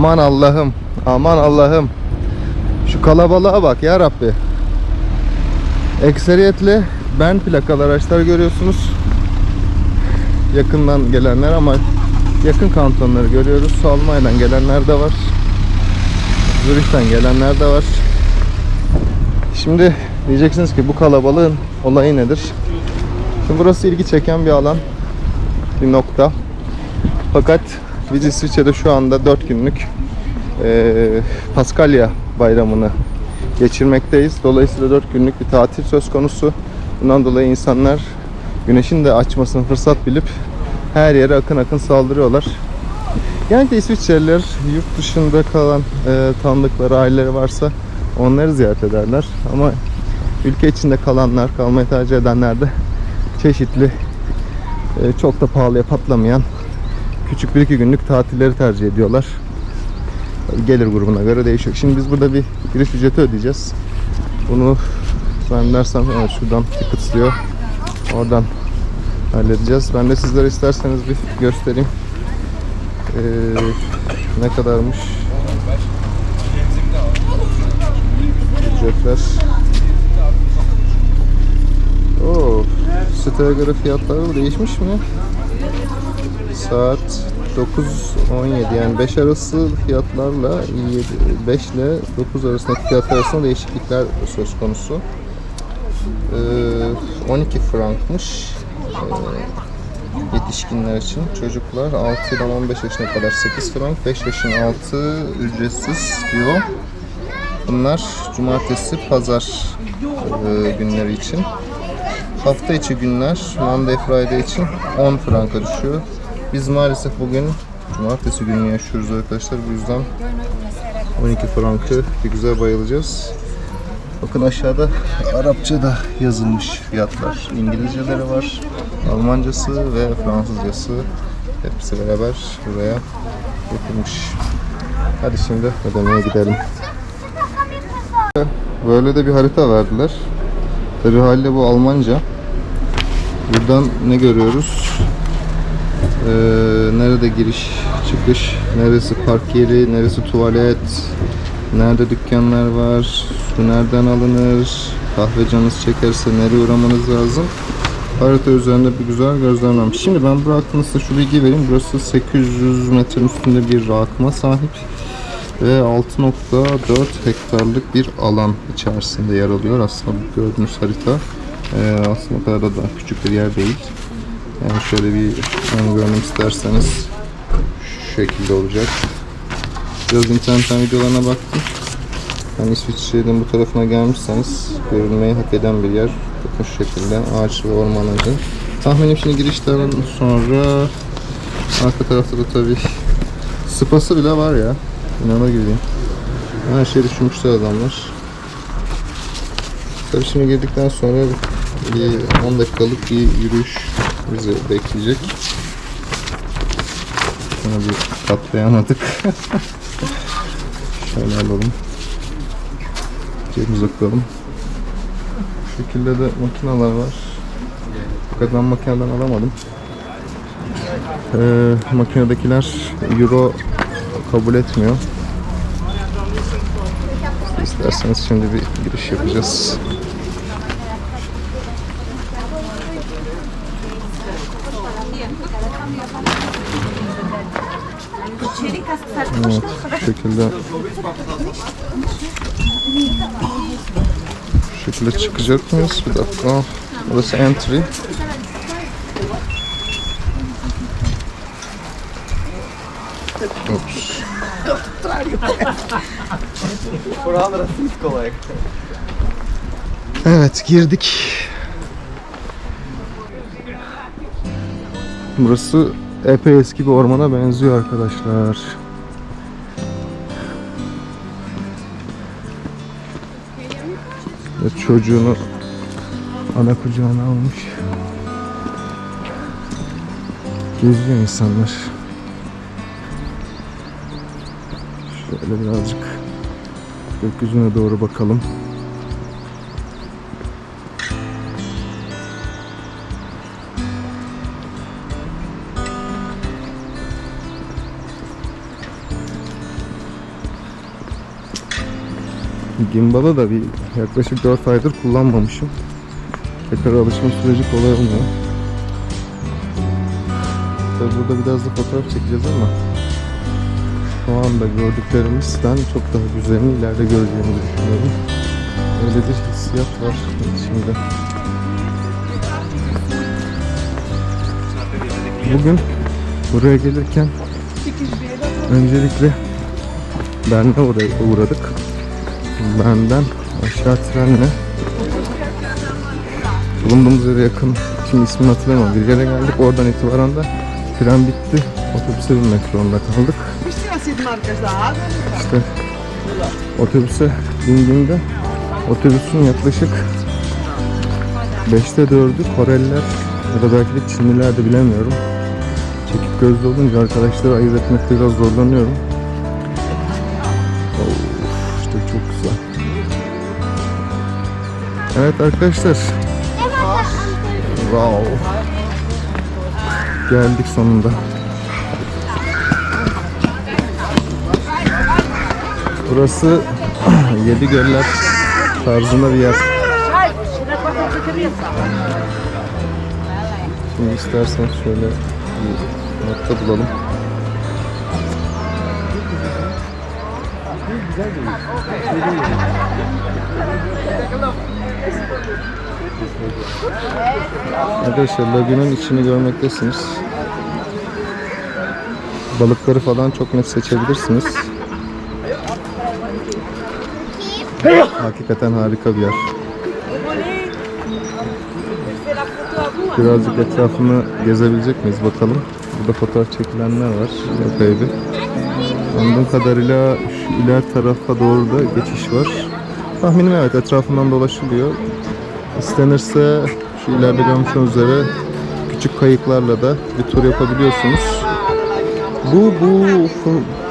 Aman Allah'ım. Aman Allah'ım. Şu kalabalığa bak ya Rabbi. Ekseriyetle ben plakalı araçlar görüyorsunuz. Yakından gelenler ama yakın kantonları görüyoruz. Almanya'dan gelenler de var. Zürih'ten gelenler de var. Şimdi diyeceksiniz ki bu kalabalığın olayı nedir? Şimdi burası ilgi çeken bir alan. Bir nokta. Fakat biz İsviçre'de şu anda 4 günlük eee Paskalya bayramını geçirmekteyiz. Dolayısıyla 4 günlük bir tatil söz konusu. Bundan dolayı insanlar güneşin de açmasını fırsat bilip her yere akın akın saldırıyorlar. Genellikle İsviçreliler yurt dışında kalan e, tanıdıkları aileleri varsa onları ziyaret ederler. Ama ülke içinde kalanlar, kalmayı tercih edenler de çeşitli e, çok da pahalıya patlamayan küçük bir iki günlük tatilleri tercih ediyorlar. Gelir grubuna göre değişiyor. Şimdi biz burada bir giriş ücreti ödeyeceğiz. Bunu zannedersem evet şuradan tickets diyor. Oradan halledeceğiz. Ben de sizlere isterseniz bir göstereyim. Ee, ne kadarmış? Ücretler. Oo, siteye göre fiyatları değişmiş mi? Saat 9-17 yani 5 arası fiyatlarla 7, 5 ile 9 arasındaki fiyatlar arasında değişiklikler söz konusu. Ee, 12 frankmış. Ee, yetişkinler için. Çocuklar 6 ile 15 yaşına kadar 8 frank, 5 yaşın altı ücretsiz diyor. Bunlar cumartesi, pazar e, günleri için. Hafta içi günler Monday Friday için 10 franka düşüyor. Biz maalesef bugün cumartesi günü yaşıyoruz arkadaşlar. Bu yüzden 12 frankı bir güzel bayılacağız. Bakın aşağıda Arapça da yazılmış fiyatlar. İngilizceleri var, Almancası ve Fransızcası hepsi beraber buraya yapılmış. Hadi şimdi ödemeye gidelim. Böyle de bir harita verdiler. Tabi haliyle bu Almanca. Buradan ne görüyoruz? Ee, nerede giriş, çıkış, neresi park yeri, neresi tuvalet, nerede dükkanlar var, su nereden alınır, kahve canınız çekerse nereye uğramanız lazım. Harita üzerinde bir güzel gözlemlenmiş. Şimdi ben hakkında size şu bilgi vereyim. Burası 800 metrenin üstünde bir rakıma sahip ve 6.4 hektarlık bir alan içerisinde yer alıyor. Aslında bu gördüğünüz harita e, aslında o kadar da küçük bir yer değil. Yani şöyle bir ön görünüm isterseniz şu şekilde olacak. Biraz internetten videolarına baktım. Yani İsviçre'nin bu tarafına gelmişseniz görülmeyi hak eden bir yer. Bakın şu şekilde ağaç ve ormanlıcı. Tahminim şimdi girişten sonra arka tarafta da tabii spası bile var ya. İnanır gibiyim. Her şeyi düşünmüşler adamlar. Tabii şimdi girdikten sonra bir 10 dakikalık bir yürüyüş bizi bekleyecek. Şuna bir katlayamadık. Şöyle alalım. Cebimize koyalım. Bu şekilde de makineler var. Fakat ben makineden alamadım. Ee, makinedekiler euro kabul etmiyor. İsterseniz şimdi bir giriş yapacağız. Evet, şu şekilde şu şekilde çıkacak mıyız? Bir dakika. Burası entry. Oops. Evet girdik. Burası epey eski bir ormana benziyor arkadaşlar. Ve çocuğunu ana kucağına almış. Geziyor insanlar. Şöyle birazcık gökyüzüne doğru bakalım. Gimbal'ı da bir yaklaşık 4 aydır kullanmamışım. Tekrar alışma süreci kolay olmuyor. Tabii burada biraz da fotoğraf çekeceğiz ama şu anda gördüklerimizden çok daha güzelini ileride göreceğimizi düşünüyorum. Öyle bir hissiyat var içimde. Bugün buraya gelirken öncelikle Bern'e uğra- uğradık. Benden. Aşağı trenle. Bulunduğumuz yere yakın. Şimdi ismini hatırlamıyorum bir yere geldik. Oradan itibaren de tren bitti. Otobüse binmek zorunda kaldık. İşte otobüse bindiğimde otobüsün yaklaşık 5'te 4'ü Koreliler ya da belki de Çinliler de bilemiyorum. Çekik gözlü olunca arkadaşları ayırt etmekte biraz zorlanıyorum çok güzel Evet arkadaşlar Wow Geldik sonunda Burası Yedi Göller tarzında bir yer. Şimdi isterseniz şöyle bir nokta bulalım. Arkadaşlar lagünün içini görmektesiniz. Balıkları falan çok net seçebilirsiniz. Hakikaten harika bir yer. Birazcık etrafını gezebilecek miyiz bakalım. Burada fotoğraf çekilenler var. Epey bir. Anladığım kadarıyla şu iler tarafa doğru da geçiş var. Tahminim evet etrafından dolaşılıyor. İstenirse şu ileride görmüş üzere küçük kayıklarla da bir tur yapabiliyorsunuz. Bu bu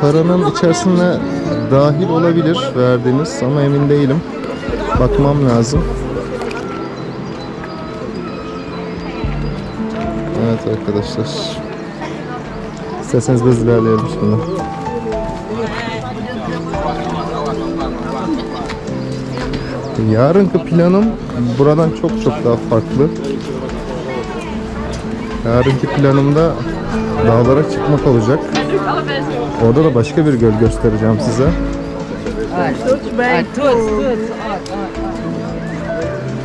paranın içerisine dahil olabilir verdiğiniz ama emin değilim. Bakmam lazım. Evet arkadaşlar. İsterseniz biz ilerleyelim şimdi. Yarınki planım buradan çok çok daha farklı. Yarınki planımda dağlara çıkmak olacak. Orada da başka bir göl göstereceğim size.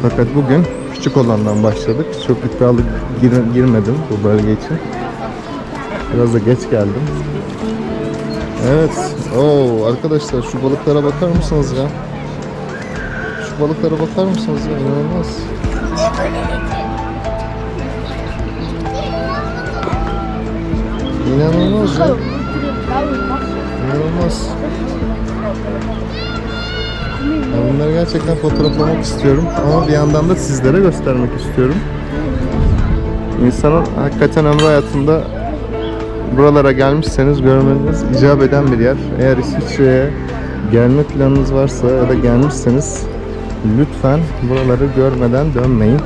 Fakat bugün küçük olandan başladık. Çok iddialı gir- girmedim bu bölge için. Biraz da geç geldim. Evet. Oo arkadaşlar şu balıklara bakar mısınız ya? Balıklara bakar mısınız? İnanılmaz. İnanılmaz ya. İnanılmaz. Ben bunları gerçekten fotoğraflamak istiyorum ama bir yandan da sizlere göstermek istiyorum. İnsanın hakikaten ömrü hayatında buralara gelmişseniz görmeniz icap eden bir yer. Eğer İsviçre'ye gelme planınız varsa ya da gelmişseniz lütfen buraları görmeden dönmeyin.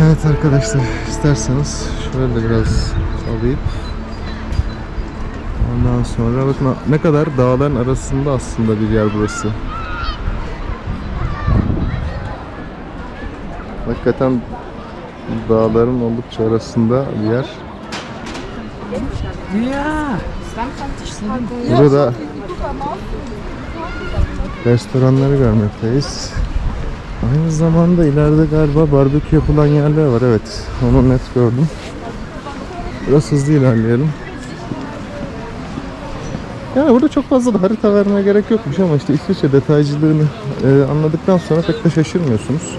Evet arkadaşlar isterseniz şöyle biraz alayım. Ondan sonra bakın ne kadar dağların arasında aslında bir yer burası. Hakikaten dağların oldukça arasında bir yer. Burada restoranları görmekteyiz. Aynı zamanda ileride galiba barbekü yapılan yerler var. Evet, onu net gördüm. Biraz hızlı ilerleyelim. Yani burada çok fazla da harita vermeye gerek yokmuş ama işte İsviçre detaycılığını e, anladıktan sonra pek de şaşırmıyorsunuz.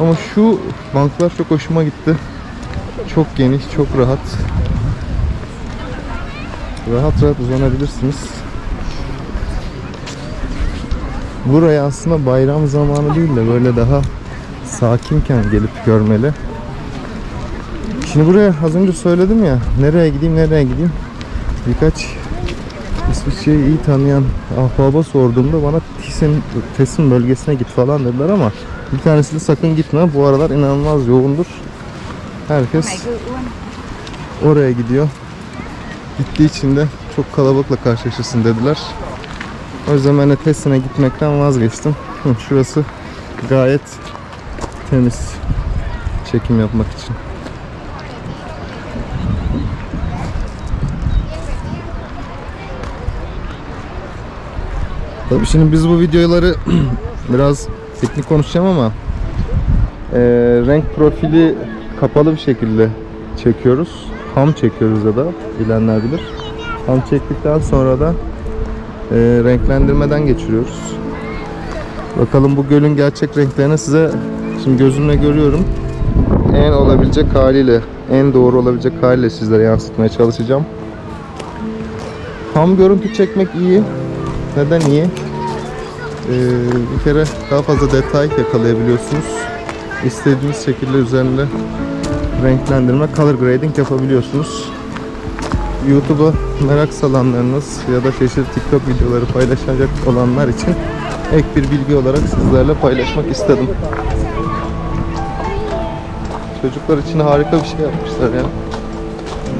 Ama şu banklar çok hoşuma gitti. Çok geniş, çok rahat. Rahat rahat uzanabilirsiniz. Buraya aslında bayram zamanı değil de böyle daha sakinken gelip görmeli. Şimdi buraya az önce söyledim ya nereye gideyim nereye gideyim birkaç İsviçre'yi iyi tanıyan ahbaba sorduğumda bana Thyssen, Tessin bölgesine git falan dediler ama bir tanesi de sakın gitme bu aralar inanılmaz yoğundur. Herkes oraya gidiyor. Gittiği için de çok kalabalıkla karşılaşırsın dediler. O yüzden ben de testine gitmekten vazgeçtim. Şurası gayet temiz çekim yapmak için. Tabii şimdi biz bu videoları biraz teknik konuşacağım ama eee, renk profili kapalı bir şekilde çekiyoruz. Ham çekiyoruz ya da bilenler bilir. Ham çektikten sonra da eee, renklendirmeden geçiriyoruz. Bakalım bu gölün gerçek renklerini size şimdi gözümle görüyorum. En olabilecek haliyle, en doğru olabilecek haliyle sizlere yansıtmaya çalışacağım. Ham görüntü çekmek iyi. Neden iyi? Ee, bir kere daha fazla detay yakalayabiliyorsunuz. İstediğiniz şekilde üzerinde renklendirme, color grading yapabiliyorsunuz. YouTube'a merak salanlarınız ya da çeşitli TikTok videoları paylaşacak olanlar için ek bir bilgi olarak sizlerle paylaşmak istedim. Çocuklar için harika bir şey yapmışlar ya.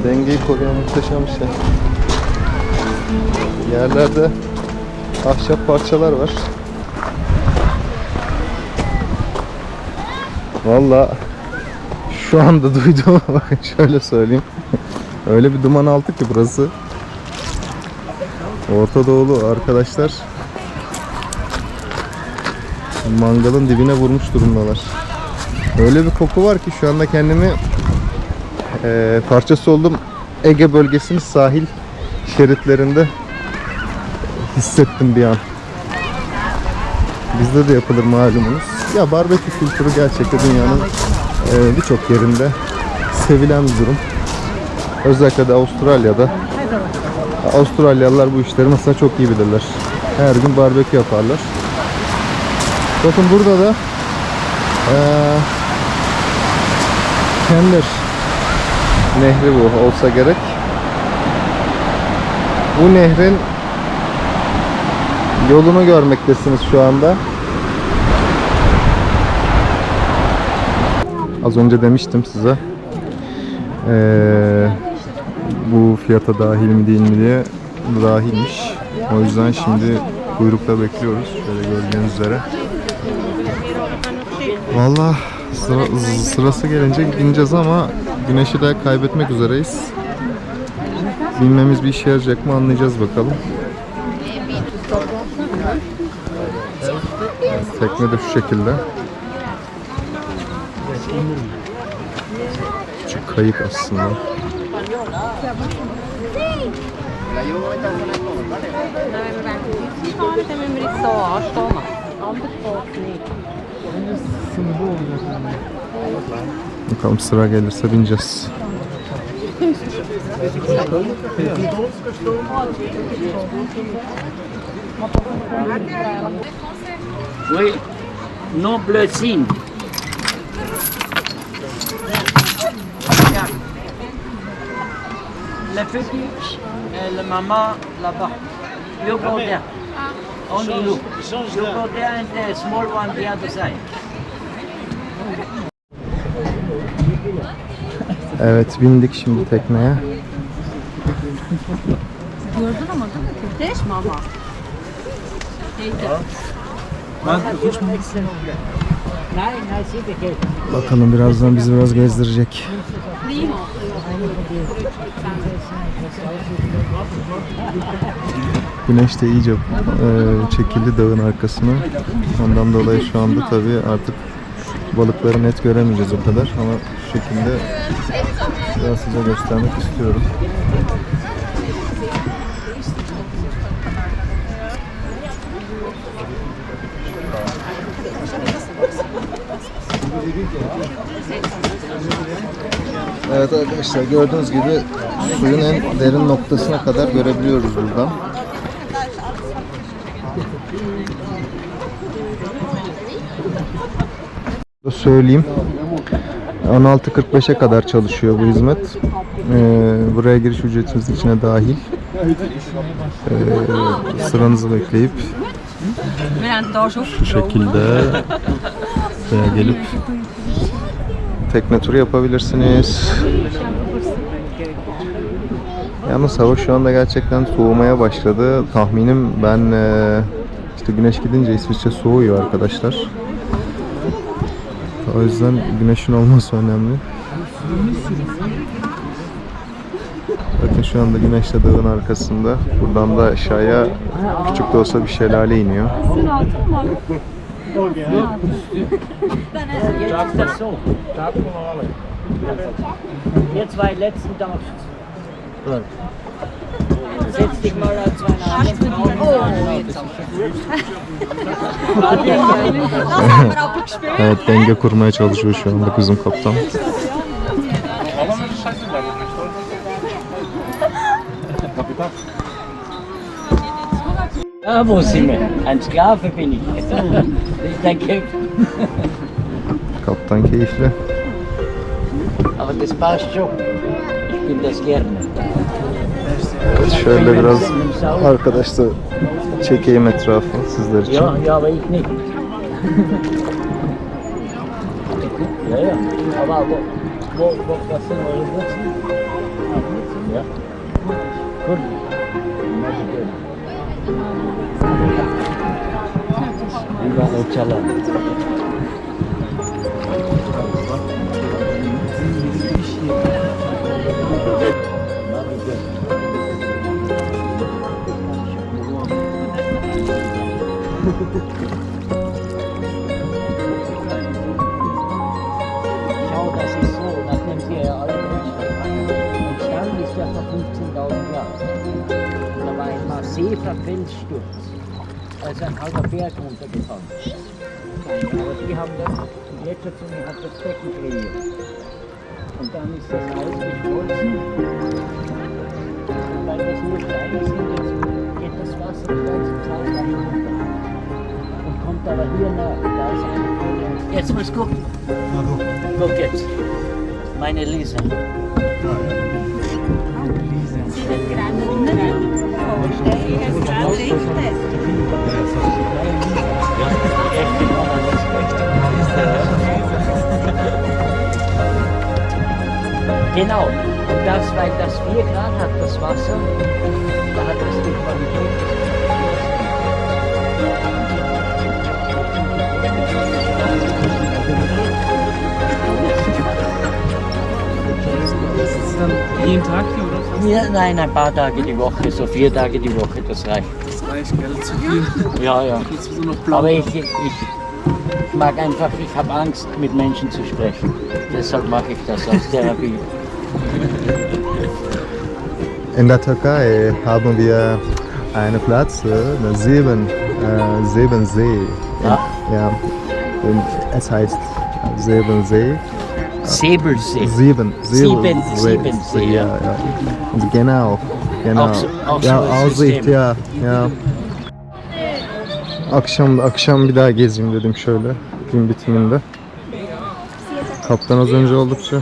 Dengeyi koruyan muhteşem bir şey. Yerlerde ahşap parçalar var. Valla şu anda duydum bakın şöyle söyleyeyim. Öyle bir duman altı ki burası. Orta Doğulu arkadaşlar mangalın dibine vurmuş durumdalar. Öyle bir koku var ki şu anda kendimi eee, parçası oldum Ege bölgesinin sahil şeritlerinde hissettim bir an. Bizde de yapılır malumunuz. Ya barbekü kültürü gerçekten dünyanın eee, birçok yerinde sevilen bir durum. Özellikle de Avustralya'da. Avustralyalılar bu işleri mesela çok iyi bilirler. Her gün barbekü yaparlar. Bakın burada da eee Tender Nehri bu olsa gerek. Bu nehrin yolunu görmektesiniz şu anda. Az önce demiştim size. Eee, bu fiyata dahil mi değil mi diye dahilmiş. O yüzden şimdi kuyrukta bekliyoruz. Şöyle gördüğünüz üzere. Valla sıra- sırası gelince gideceğiz ama güneşi de kaybetmek üzereyiz. Bilmemiz bir işe yarayacak mı anlayacağız bakalım. Tekne de şu şekilde. Küçük kayık aslında. Tem en riktig avstånd. Anbefalt Bakalım sıra gelirse bineceğiz. Oui, non bleu signe. Le petit et le maman là-bas. You go there. Only you. You go there and the small one the other side. Evet bindik şimdi tekneye. Gördün ama değil mi? Kurdeş mi ama? Bakalım birazdan bizi biraz gezdirecek. Güneş de iyice e, çekildi dağın arkasına. Ondan dolayı şu anda tabii artık balıkları net göremeyeceğiz o kadar ama şu şekilde biraz size göstermek istiyorum. Evet arkadaşlar gördüğünüz gibi suyun en derin noktasına kadar görebiliyoruz buradan. Söyleyeyim. 16.45'e kadar çalışıyor bu hizmet. Ee, buraya giriş ücretiniz içine dahil. Ee, sıranızı bekleyip şu şekilde buraya gelip tekne turu yapabilirsiniz. Yalnız hava şu anda gerçekten soğumaya başladı. Tahminim ben eee, işte güneş gidince İsviçre soğuyor arkadaşlar. O yüzden güneşin olması önemli. Bakın şu anda güneş de dağın arkasında. Buradan da aşağıya küçük de olsa bir şelale iniyor. Sag das so. Wir zwei letzten darfst. Gut. Setz dich mal zwei Evet denge kurmaya çalışıyor şu anda bizim kaptan. Wo sind wir? Ein Sklave bin ich. Das ist der Captain. Kaptan keyifli. Aber das passt schon. Ich bin das gerne. Şöyle biraz arkadaşlar çekeyim etrafı sizler için. Ja, ja, aber ich nicht. ja, ja. Aber wo, wo, wo was sind eure Wurzeln? Ja. Gut. Über Ocala. Schau, ein massiver Felssturz, also ein halber Berg runtergefallen. Aber die haben dann, die Gletscherzunge hat das Becken kreiert. Und dann ist das Eis geschmolzen. Und weil das nur Steine sind, jetzt geht das Wasser die ganze Zeit runter. Und kommt aber hier nach. Da ist eine Folie. Jetzt muss gucken. Guck jetzt. Meine Lisa. Genau. Und das, weil das 4 Grad hat, das Wasser, da hat es die Qualität des Ist dann jeden Tag hier oder? Ja, nein, ein paar Tage die Woche, so vier Tage die Woche, das reicht. Das reicht, gell? Zu viel. Ja, ja. Aber ich, ich, ich mag einfach, ich habe Angst, mit Menschen zu sprechen. Deshalb mache ich das als Therapie. In der Türkei haben wir einen Platz, äh, sieben, äh, sieben See. Ja. ja. Und es heißt Siebensee. Säbelsee. Sieben. Sieben, See. sieben See, ja. ja. ja. Genau. Genau. Auch so- auch so ja, ein Aussicht, System. ya. ya. Akşam akşam bir daha gezeyim dedim şöyle gün bitiminde. Kaptan az önce oldukça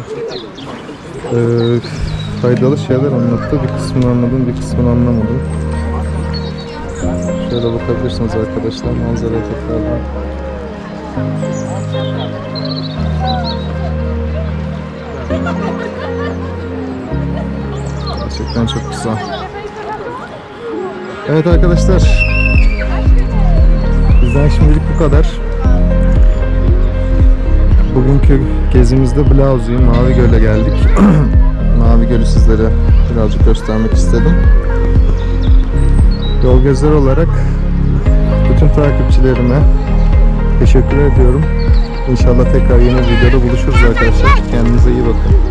eee, faydalı şeyler anlattı. Bir kısmını anladım, bir kısmını anlamadım. Şöyle bakabilirsiniz arkadaşlar manzaraya tekrardan. Gerçekten çok güzel. Evet arkadaşlar. Bizden şimdilik bu kadar. Bugünkü gezimizde Blauzu'yu Mavi Göl'e geldik. Mavi Göl'ü sizlere birazcık göstermek istedim. Yol gezer olarak bütün takipçilerime teşekkür ediyorum. İnşallah tekrar yeni videoda buluşuruz arkadaşlar. Kendinize iyi bakın.